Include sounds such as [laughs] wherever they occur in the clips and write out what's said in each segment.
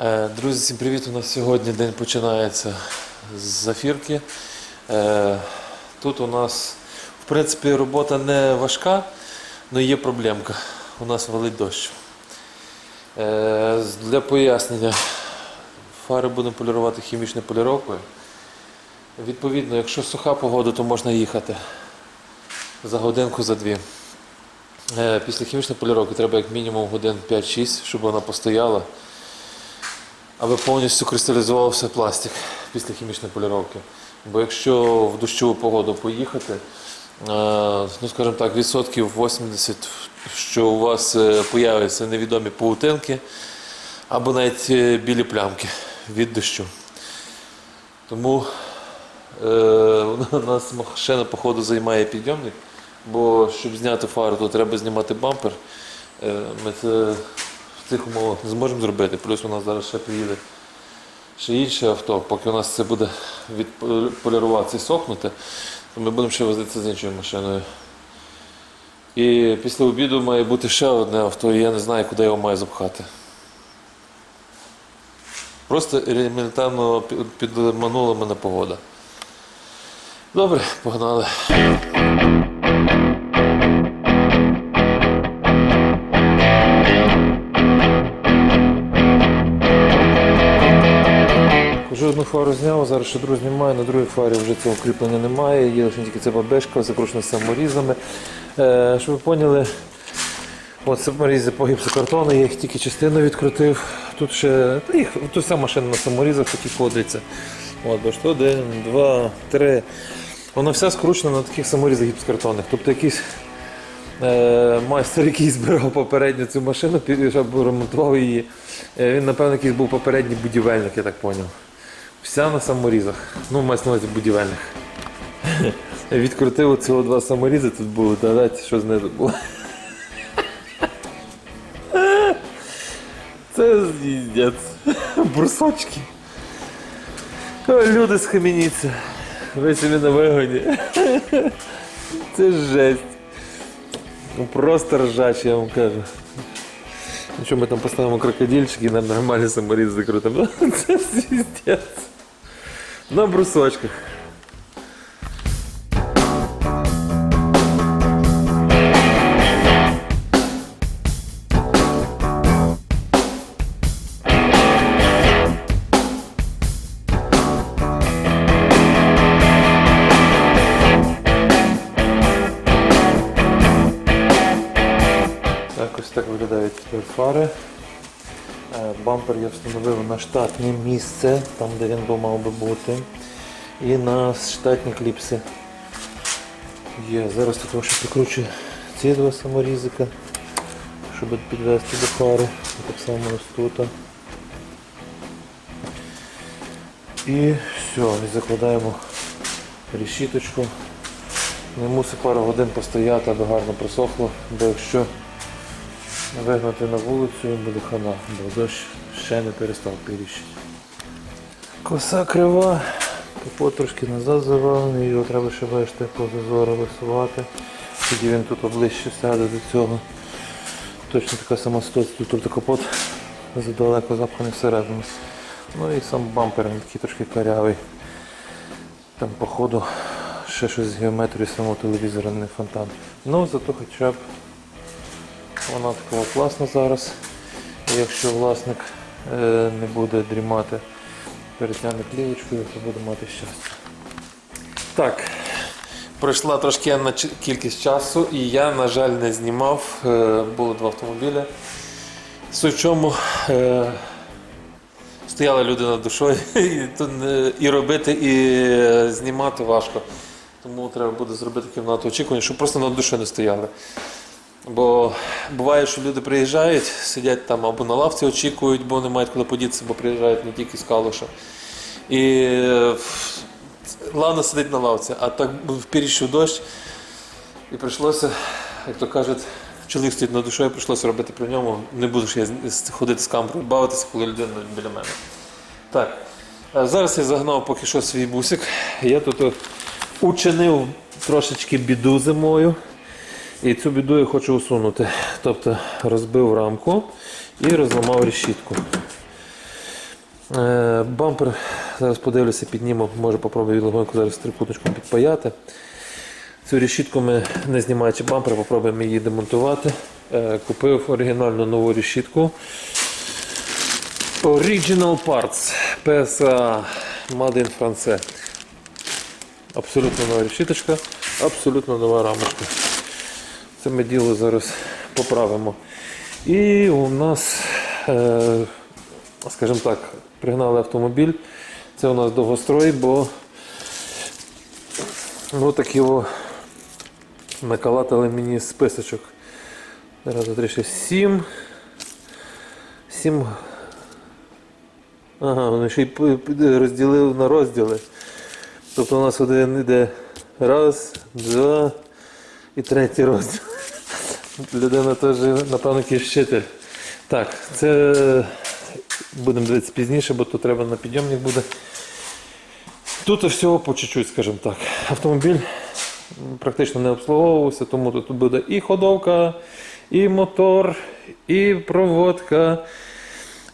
Е, Друзі, всім привіт! У нас сьогодні день починається з зафірки. Е, Тут у нас, в принципі, робота не важка, але є проблемка. У нас валить дощ. Е, Для пояснення, фари будемо полірувати хімічною поліровкою. Відповідно, якщо суха погода, то можна їхати за годинку, за дві. Після хімічної поліровки треба як мінімум годин 5-6, щоб вона постояла аби повністю кристалізувався пластик після хімічної поліровки. Бо якщо в дощову погоду поїхати, е, ну скажімо так, відсотків 80, що у вас е, появляться невідомі паутинки або навіть е, білі плямки від дощу. Тому [laughs] у нас машина походу займає підйомник, бо щоб зняти фару, то треба знімати бампер. Ми це цих умовах не зможемо зробити. Плюс у нас зараз ще приїде ще інше авто, поки у нас це буде відполіруватися і сохнути, то ми будемо ще возитися з іншою машиною. І після обіду має бути ще одне авто, і я не знаю, куди його маю запхати. Просто елементарно пі- підманула мене погода. Добре, погнали. Фару зняв, зараз ще другу знімаю, на другій фарі вже цього кріплення немає, є лише тільки ця бабешка, закручена саморізами. Е, щоб ви поняли, от саморізи по гіпсокартону, я їх тільки частину відкрутив. Тут ще їх, тут вся машина на саморізах такі ходиться. От, бачите, один, два, три. Вона вся скручена на таких саморізах гіпсокартонних. Тобто якийсь е, майстер, який збирав попередньо цю машину, пі- щоб ремонтував її. е, Він, напевно, якийсь був попередній будівельник, я так зрозумів. Вся на саморізах. Ну, мається на увазі будівельних. Відкрутив цього два саморізи, тут було, дайте, що з нею було. Це з'їздець. Брусочки. Люди схаменіться. Ви собі на вигоні. Це жесть. Ну просто ржач, я вам кажу. Ну що, ми там поставимо крокодильчики і нам нормальний саморіз закрутимо. [laughs] Це звіздець. На брусочках. Бампер я встановив на штатне місце, там де він мав би бути. І на штатні кліпси. Є. Зараз тут ще прикручую ці два саморізика, щоб підвести до фари. Так само ось тут. І все, і закладаємо решіточку. Не мусить пару годин постояти, аби гарно просохло, бо якщо вигнати на вулицю і буде хана, бо дощ ще не перестав пиріщити. Коса крива, капот трошки назад завалений, його треба ще бачити по висувати. Тоді він тут оближче сяде до цього. Точно така сама ситуація, тут капот задалеко запханий всередину. Ну і сам бампер він такий трошки карявий. Там походу ще щось з геометрії самого телевізора не фонтан. Ну зато хоча б вона така класна зараз. Якщо власник е, не буде дрімати перетягне клієчкою, то буде мати щастя. Так, пройшла трошки на кількість часу, і я, на жаль, не знімав. Е, було два автомобілі. Суть в чому е, стояла людина душою, [laughs] і, робити, і знімати важко. Тому треба буде зробити кімнату очікування, щоб просто над душою не стояли. Бо буває, що люди приїжджають, сидять там або на лавці очікують, бо не мають куди подітися, бо приїжджають не тільки з Калуша. І е, сидить на лавці, а так впіріщив дощ, і прийшлося, як то кажуть, чоловік стоїть на душою, прийшлося робити при ньому. Не буду ж я ходити з камерою, бавитися, коли людина біля мене. Так, е, зараз я загнав поки що свій бусик. Я тут е, учинив трошечки біду зимою. І цю біду я хочу усунути. Тобто розбив рамку і розламав решітку. Е, Бампер, зараз подивлюся, підніму, може попробую легонько зараз трикутничком підпаяти. Цю решітку ми, не знімаючи бампер, попробуємо її демонтувати. Е, Купив оригінальну нову решітку. Original Parts PSA Made in France. Абсолютно нова решіточка, абсолютно нова рамочка. Це ми діло зараз поправимо. І у нас, е, скажімо так, пригнали автомобіль. Це у нас довгострой, бо ну, такі о, накалатали мені списочок. Раз, два, три, шість, сім. Сім. Ага, вони ще й розділили на розділи. Тобто у нас один йде раз, два і третій розділ. Людина теж, напевно, якийсь вчитель. Так, це будемо дивитися пізніше, бо тут треба на підйомник буде. Тут всього по чуть-чуть, скажімо так. Автомобіль практично не обслуговувався, тому тут буде і ходовка, і мотор, і проводка,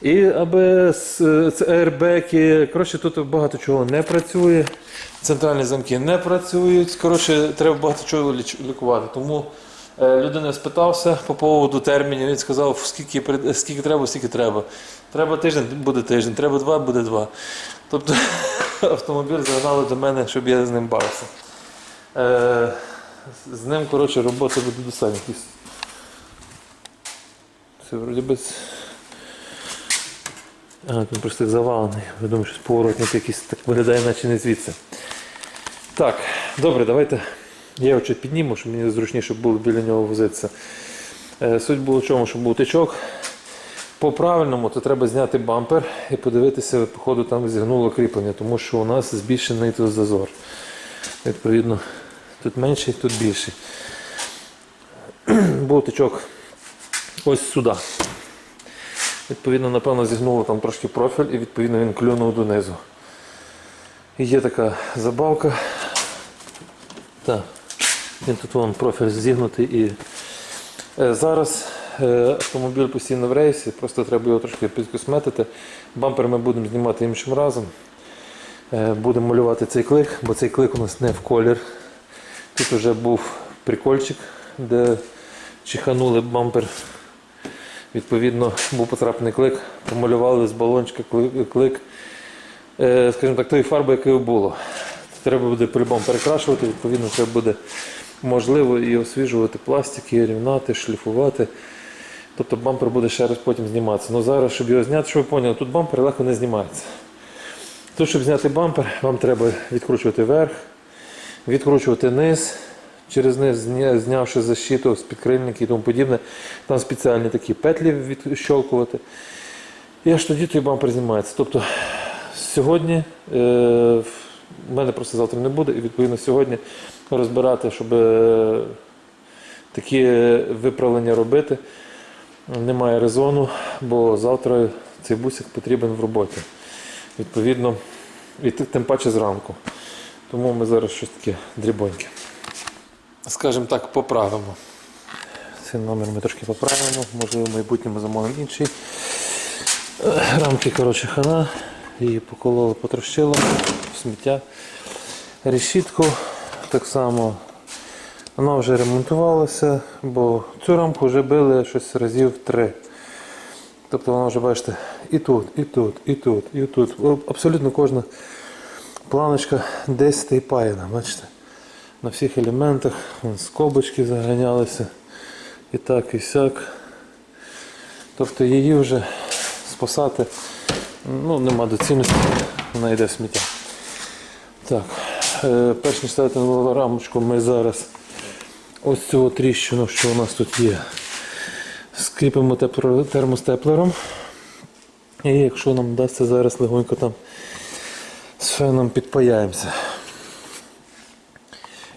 і АБС, аербеки. Коротше, тут багато чого не працює. Центральні замки не працюють. Коротше, треба багато чого лікувати. Тому е, людина спитався по поводу термінів. Він сказав, скільки, скільки треба, скільки треба. Треба тиждень, буде тиждень, треба два, буде два. Тобто [laughs] автомобіль загнали до мене, щоб я з ним бавився. Е, з- ним, коротше, робота буде достатньо. Це вроді без. А, він просто завалений. Я думаю, що поворотник якийсь так виглядає, наче не звідси. Так, добре, давайте. Я чуть підніму, щоб мені зручніше було біля нього возитися. Е, Суть була в чому, щоб був тичок. По правильному, то треба зняти бампер і подивитися, походу там зігнуло кріплення, тому що у нас збільшений тут зазор. Відповідно, тут менший, тут більший. [clears throat] Був тичок ось сюди. Відповідно, напевно, зігнуло там трошки профіль і відповідно він клюнув донизу. І є така забавка. Так, він тут вон профіль зігнутий і е, зараз е, автомобіль постійно в рейсі, просто треба його трошки підкосметити. Бампер ми будемо знімати іншим разом. Е, Будемо малювати цей клик, бо цей клик у нас не в колір. Тут вже був прикольчик, де чиханули бампер. Відповідно, був потраплений клик, помалювали з балончика клик, скажімо так, тої фарби, якої було. Треба буде по-любому перекрашувати, відповідно, треба буде можливо і освіжувати пластики, і рівнати, шліфувати. Тобто бампер буде ще раз потім зніматися. Ну зараз, щоб його зняти, щоб ви поняли, тут бампер легко не знімається. Тут, щоб зняти бампер, вам треба відкручувати верх, відкручувати низ, через низ знявши защиту з підкрильники і тому подібне. Там спеціальні такі петлі відщолкувати. І аж тоді той бампер знімається. Тобто сьогодні е, в мене просто завтра не буде, і відповідно сьогодні розбирати, щоб е, такі виправлення робити. Немає резону, бо завтра цей бусик потрібен в роботі. Відповідно, і тим паче зранку. Тому ми зараз щось таке дрібоньке. Скажімо так, поправимо. Цей номер ми трошки поправимо, можливо, в майбутньому замовимо інший. Е, Рамки, коротше, хана. Її покололи, потрощило, сміття. Решітку так само. Вона вже ремонтувалася, бо цю рамку вже били щось разів три. Тобто вона вже, бачите, і тут, і тут, і тут, і тут. Абсолютно кожна планочка десь стейпаяна, бачите? На всіх елементах, скобочки заганялися. І так, і сяк. Тобто її вже спасати ну, нема доцільності, вона йде в сміття. Так, перш ніж ставити нову рамочку, ми зараз ось цю тріщину, що у нас тут є, скріпимо термостеплером. І якщо нам вдасться зараз легонько там з феном підпаяємося.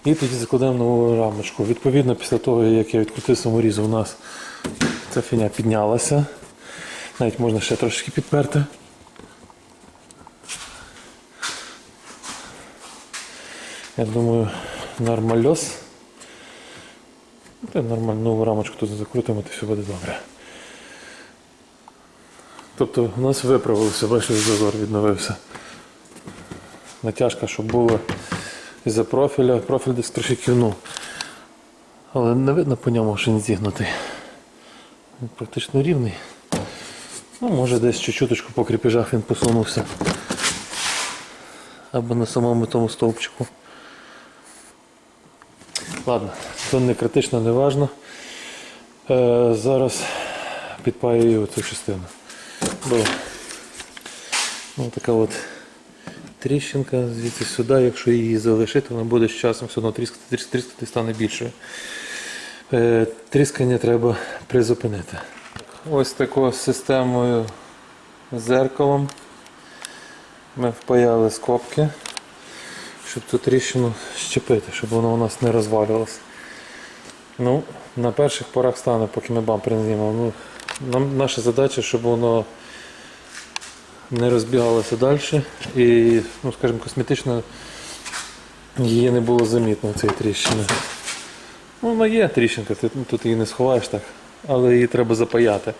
І тоді закладемо нову рамочку. Відповідно, після того, як я відкрутив саморіз, у нас ця фіня піднялася. Навіть можна ще трошки підперти. Я думаю, нормальос. Та нормально нову рамочку тут закрутимо, то все буде добре. Тобто у нас виправилося, бачиш, зазор відновився. Натяжка, щоб була із-за профіля. Профіль десь трохи кивнув. Але не видно по ньому, що він зігнутий. Він практично рівний. Ну, може десь чуть-чуточку по кріпежах він посунувся. Або на самому тому стовпчику. Ладно, то не критично, не важно. Е, зараз підпаюю цю частину. Бо ну, така от тріщинка звідси сюди, якщо її залишити, вона буде з часом все одно тріскати, тріскати, тріскати стане більшою. Е, тріскання треба призупинити. Ось такою системою зеркалом ми впаяли скобки, щоб цю тріщину щепити, щоб воно у нас не розвалювалося. Ну, на перших порах стане, поки ми бампер не знімемо. Ну, нам, наша задача, щоб воно не розбігалося далі і, ну, скажімо, косметично її не було замітно, цієї тріщини. Ну, вона є тріщинка, ти тут її не сховаєш так, але її треба запаяти.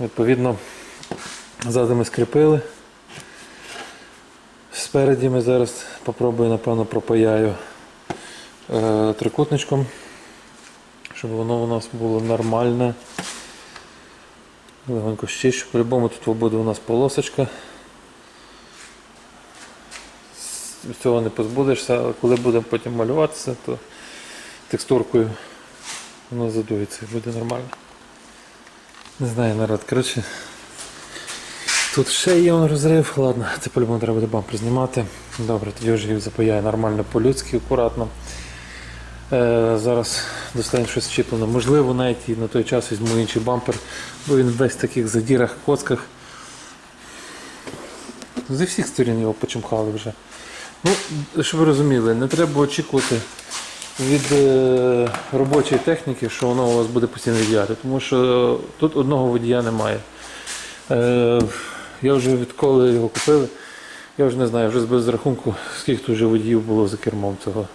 Відповідно, ззаду ми скріпили. Спереді ми зараз попробую, напевно, пропаяю е, трикутничком, щоб воно у нас було нормальне. Легонько щищу. По-любому тут буде у нас полосочка. З цього не позбудешся, але коли будемо потім малюватися, то текстуркою воно задується і буде нормально. Не знаю, народ, коротше. Тут ще є розрив, ладно, це по-любому треба буде бампер знімати. Добре, тоді вже їх запаяю нормально по-людськи, акуратно. Е, зараз достатньо щось чіплено. Можливо, навіть і на той час візьму інший бампер, бо він весь в таких задірах, коцках. Зі всіх сторін його почимхали вже. Ну, щоб ви розуміли, не треба очікувати від е, робочої техніки, що воно у вас буде постійно віддіяти, тому що тут одного водія немає. Е, я вже відколи його купили, я вже не знаю, вже збив з рахунку, скільки тут вже водіїв було за кермом цього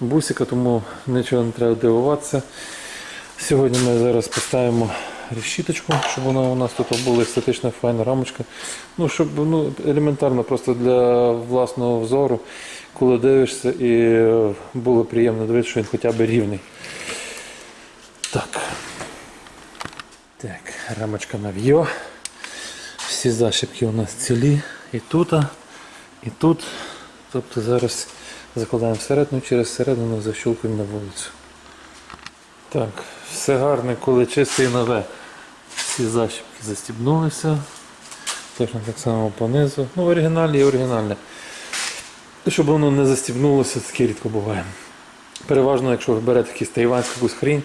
бусика, тому нічого не треба дивуватися. Сьогодні ми зараз поставимо решіточку, щоб вона у нас тут була естетична файна рамочка. Ну, щоб ну, елементарно просто для власного взору, коли дивишся, і було приємно дивитися, що він хоча б рівний. Так. Так, рамочка нав'йо. Всі защіпки у нас цілі і тут, і тут. Тобто зараз закладаємо всередину, через середину защулкуємо на вулицю. Так, все гарне, коли чисте і нове. Всі защіпки застібнулися. Точно так само понизу. Ну, оригінальне і оригінальне. Щоб воно не застібнулося, таке рідко буває. Переважно, якщо ви берете якусь тайванську якусь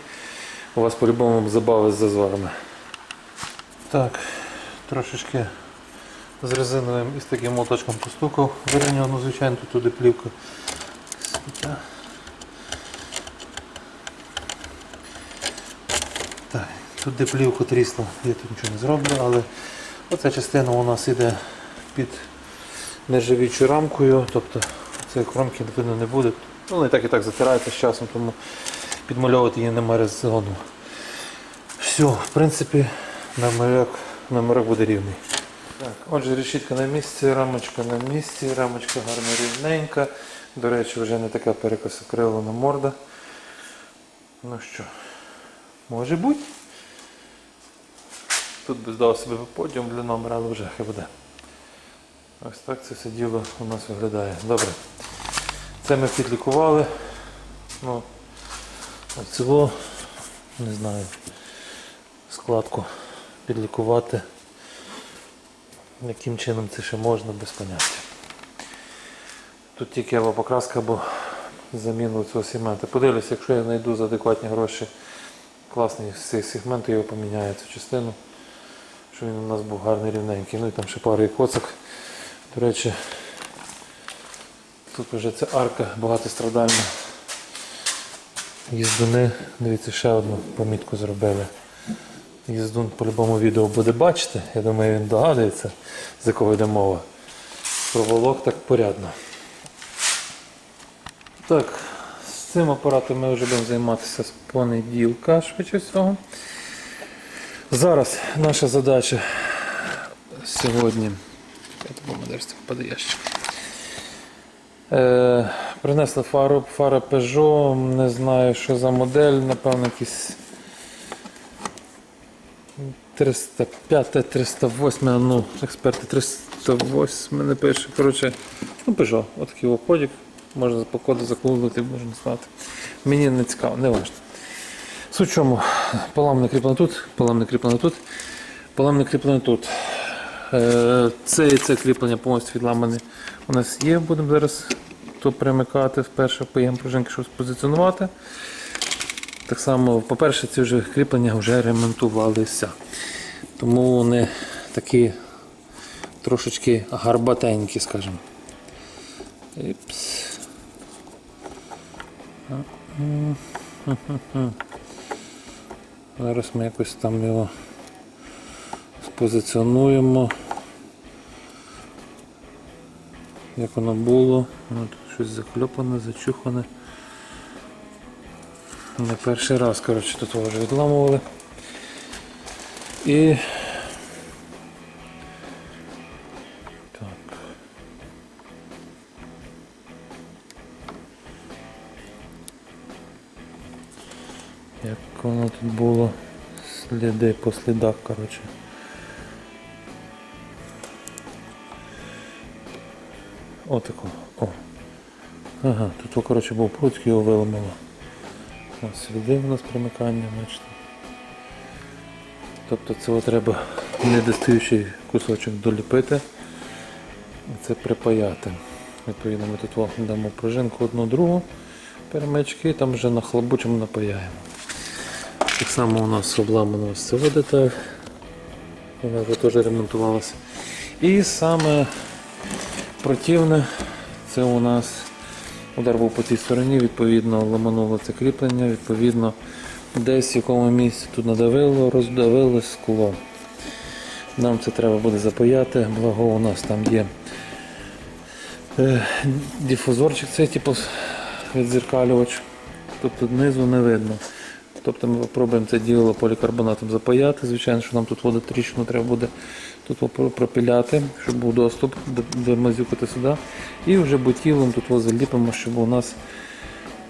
у вас по-любому забави з зазорами. Так, трошечки з резиновим і з таким моточком постукав. Вирівняв, ну звичайно, тут туди плівка. Так, тут де плівку трісло, я тут нічого не зроблю, але оця частина у нас іде під нержавічою рамкою, тобто цієї кромки видно не буде. Ну, вона і так і так затирається з часом, тому підмальовувати її немає резону. Все, в принципі, номерок, номерок буде рівний. Так, отже, решітка на місці, рамочка на місці, рамочка гарно рівненька. До речі, вже не така перекосокрилена морда. Ну що, може бути. Тут би здав себе подіум для номера, але вже хай буде. Ось так це все діло у нас виглядає. Добре. Це ми підлікували. Ну, цього, не знаю, складку підлікувати. Яким чином це ще можна без поняття. Тут тільки або покраска, або заміну цього сегменту. Подивлюся, якщо я знайду за адекватні гроші класний з цих сегменту, я його поміняю цю частину, щоб він у нас був гарний рівненький. Ну і там ще пару коцок. До речі, тут вже ця арка багатострадальна. Їздуни, дивіться, ще одну помітку зробили. Їздун по-любому відео буде бачити. Я думаю, він догадується, з якого йде мова. Проволок так порядно. Так, з цим апаратом ми вже будемо займатися з понеділка, швидше всього. Зараз наша задача сьогодні. Е, принесли фару, фара Peugeot, не знаю, що за модель, напевно, якийсь 305, 308, ну, експерти 308 не пише. Коротше, ну Peugeot, отакий обходик. Можна по коду закладати, можна знати. Мені не цікаво, не важливо. Суть чому, поламне кріплено тут, поламне кріплено тут, поламне кріплено тут. Е, Це і це кріплення повністю відламане у нас є. Будемо зараз то примикати вперше поєм пружинки, щоб спозиціонувати. Так само, по-перше, ці вже кріплення вже ремонтувалися. Тому вони такі трошечки гарбатенькі, скажімо. Іпс. Зараз ми якось там його спозиціонуємо. Як воно було. От, щось закльопане, зачухане. Не перший раз, коротше, тут вже відламували. І так. Як воно тут було? Сліди по слідах, коротше. Отако. О. Ага, тут, коротше, був прут, його виламало. Сліди у нас примикання, бачите. Тобто цього треба недостаючий кусочок доліпити і це припаяти. Відповідно, ми тут дамо пружинку одну другу перемички там вже нахлобучимо напаяємо. Так само у нас обламана ось ця деталь. Вона вже теж ремонтувалася. І саме противне це у нас удар був по цій стороні, відповідно ламануло це кріплення, відповідно десь в якому місці тут надавило, роздавило скло. Нам це треба буде запаяти, благо у нас там є е, дифузорчик, цей типу відзеркалювач. Тобто знизу не видно. Тобто ми спробуємо це діло полікарбонатом запаяти. Звичайно, що нам тут водотріщину треба буде тут пропіляти, щоб був доступ, де- де мазюкати сюди. І вже бутілом тут заліпимо, щоб у нас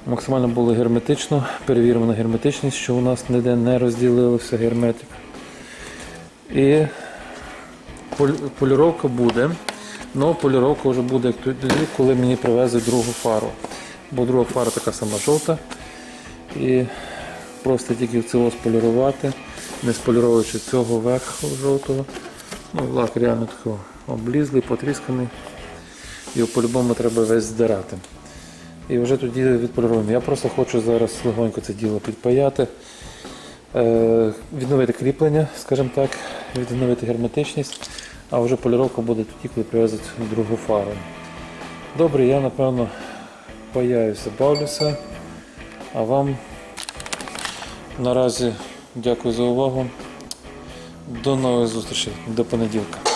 максимально було герметично, перевіримо герметичність, що у нас ніде не розділився герметик. І поліровка буде. але поліровка вже буде тоді, коли мені привезуть другу фару. Бо друга фара така сама жовта. І просто тільки в цього сполірувати, не споліровуючи цього верху жовтого. Ну, лак реально такий облізлий, потрісканий. Його по-любому треба весь здирати. І вже тоді відполіруємо. Я просто хочу зараз легонько це діло підпаяти, е, відновити кріплення, скажімо так, відновити герметичність, а вже поліровка буде тоді, коли привезуть другу фару. Добре, я напевно паяюся, бавлюся. А вам наразі дякую за увагу. До нових зустрічей, до понеділка.